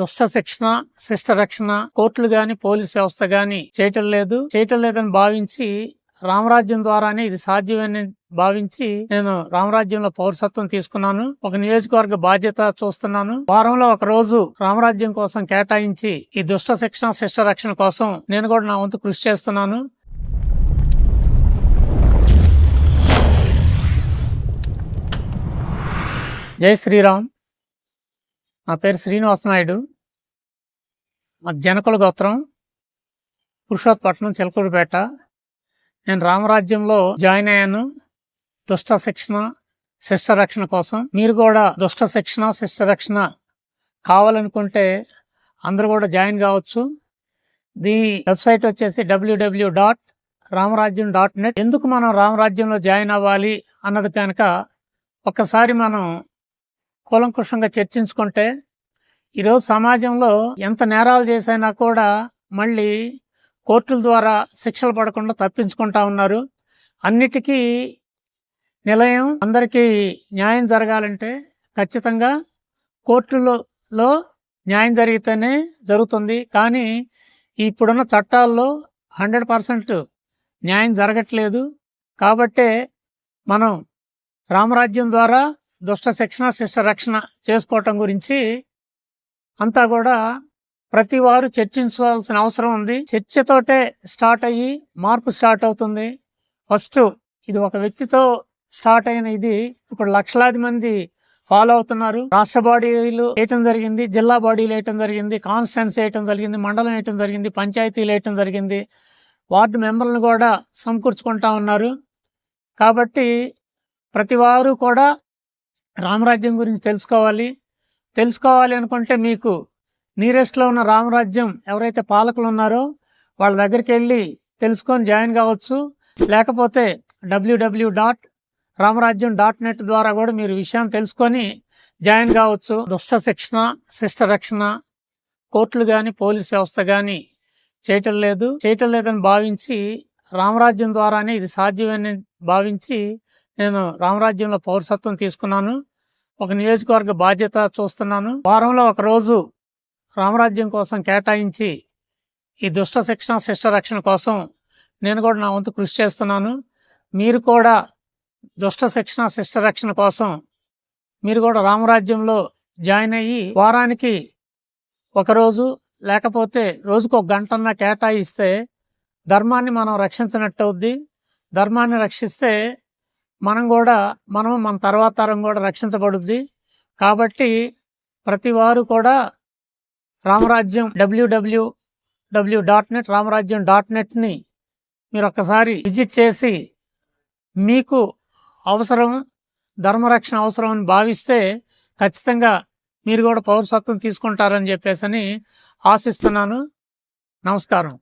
దుష్ట శిక్షణ శిష్ట రక్షణ కోర్టులు గాని పోలీస్ వ్యవస్థ గాని చేయటం లేదు. చేయటం లేదని భావించి రామరాజ్యం ద్వారానే ఇది సాధ్యమని భావించి నేను రామరాజ్యంలో పౌరసత్వం తీసుకున్నాను. ఒక నియోజకవర్గ బాధ్యత చూస్తున్నాను. వారంలో ఒక రోజు రామరాజ్యం కోసం కేటాయించి ఈ దుష్ట శిక్షణ శిష్ట రక్షణ కోసం నేను కూడా నా వంతు కృషి చేస్తున్నాను. జై శ్రీరామ్. నా పేరు శ్రీనివాస నాయుడు. మా జనకుల గోత్రం పురుషోత్పట్నం చిలకూరుపేట నేను రామరాజ్యంలో జాయిన్ అయ్యాను. దుష్ట శిక్షణ శిష్ట రక్షణ కోసం. మీరు కూడా దుష్ట శిక్షణ శిష్ట రక్షణ కావాలనుకుంటే అందరూ కూడా జాయిన్ కావచ్చు. దీని వెబ్సైట్ వచ్చేసి W W dot Ramarajyam dot net ఎందుకు మనం రామరాజ్యంలో జాయిన్ అవ్వాలి అన్నది కనుక ఒక్కసారి మనం కూలంకుషంగా చర్చించుకుంటే ఈరోజు సమాజంలో ఎంత నేరాలు చేసైనా కూడా మళ్ళీ కోర్టుల ద్వారా శిక్షలు పడకుండా తప్పించుకుంటా ఉన్నారు. అన్నిటికీ నిలయం అందరికీ న్యాయం జరగాలంటే ఖచ్చితంగా కోర్టులలో న్యాయం జరిగితేనే జరుగుతుంది. కానీ ఇప్పుడున్న చట్టాల్లో హండ్రెడ్ పర్సెంట్ న్యాయం జరగట్లేదు. కాబట్టే మనం రామరాజ్యం ద్వారా దుష్ట శిక్షణ శిష్ట రక్షణ చేసుకోవటం గురించి అంతా కూడా ప్రతి వారు చర్చించుకోవాల్సిన అవసరం ఉంది. చర్చతోటే స్టార్ట్ అయ్యి మార్పు స్టార్ట్ అవుతుంది. ఫస్ట్ ఇది ఒక వ్యక్తితో స్టార్ట్ అయిన ఇది ఇప్పుడు లక్షలాది మంది ఫాలో అవుతున్నారు. రాష్ట్ర బాడీలు వేయటం జరిగింది జిల్లా బాడీలు వేయటం జరిగింది కాన్స్టిట్యున్సీ వేయటం జరిగింది మండలం వేయటం జరిగింది పంచాయతీలు వేయటం జరిగింది. వార్డు మెంబర్లను కూడా సమకూర్చుకుంటా ఉన్నారు. కాబట్టి ప్రతి వారు కూడా రామరాజ్యం గురించి తెలుసుకోవాలి. తెలుసుకోవాలి అనుకుంటే మీకు నీరెస్ట్లో ఉన్న రామరాజ్యం ఎవరైతే పాలకులు ఉన్నారో వాళ్ళ దగ్గరికి వెళ్ళి తెలుసుకొని జాయిన్ కావచ్చు. లేకపోతే W W dot Ramarajyam dot net ద్వారా కూడా మీరు విషయం తెలుసుకొని జాయిన్ కావచ్చు. దుష్ట శిక్షణ శిష్ట రక్షణ కోర్టులు కానీ పోలీస్ వ్యవస్థ కానీ చేయటం లేదు. చేయటం లేదని భావించి రామరాజ్యం ద్వారానే ఇది సాధ్యమని భావించి నేను రామరాజ్యంలో పౌరసత్వం తీసుకున్నాను. ఒక నియోజకవర్గ బాధ్యత చూస్తున్నాను. వారంలో ఒక రోజు రామరాజ్యం కోసం కేటాయించి ఈ దుష్ట శిక్షణ శిష్ట రక్షణ కోసం నేను కూడా నా వంతు కృషి చేస్తున్నాను. మీరు కూడా దుష్ట శిక్షణ శిష్ట రక్షణ కోసం మీరు కూడా రామరాజ్యంలో జాయిన్ అయ్యి వారానికి ఒకరోజు లేకపోతే రోజుకు ఒక గంటన్న కేటాయిస్తే ధర్మాన్ని మనం రక్షించినట్టు అవుద్ది ధర్మాన్ని రక్షిస్తే మనం కూడా మనం మన తర్వాత తరం కూడా రక్షించబడుద్ది. కాబట్టి ప్రతి వారు కూడా Ramarajyam W W W dot net Ramarajyam dot నెట్ని మీరు ఒక్కసారి విజిట్ చేసి మీకు అవసరం ధర్మరక్షణ అవసరం అని భావిస్తే ఖచ్చితంగా మీరు కూడా పౌరసత్వం తీసుకుంటారని చెప్పేసి ఆశిస్తున్నాను. నమస్కారం.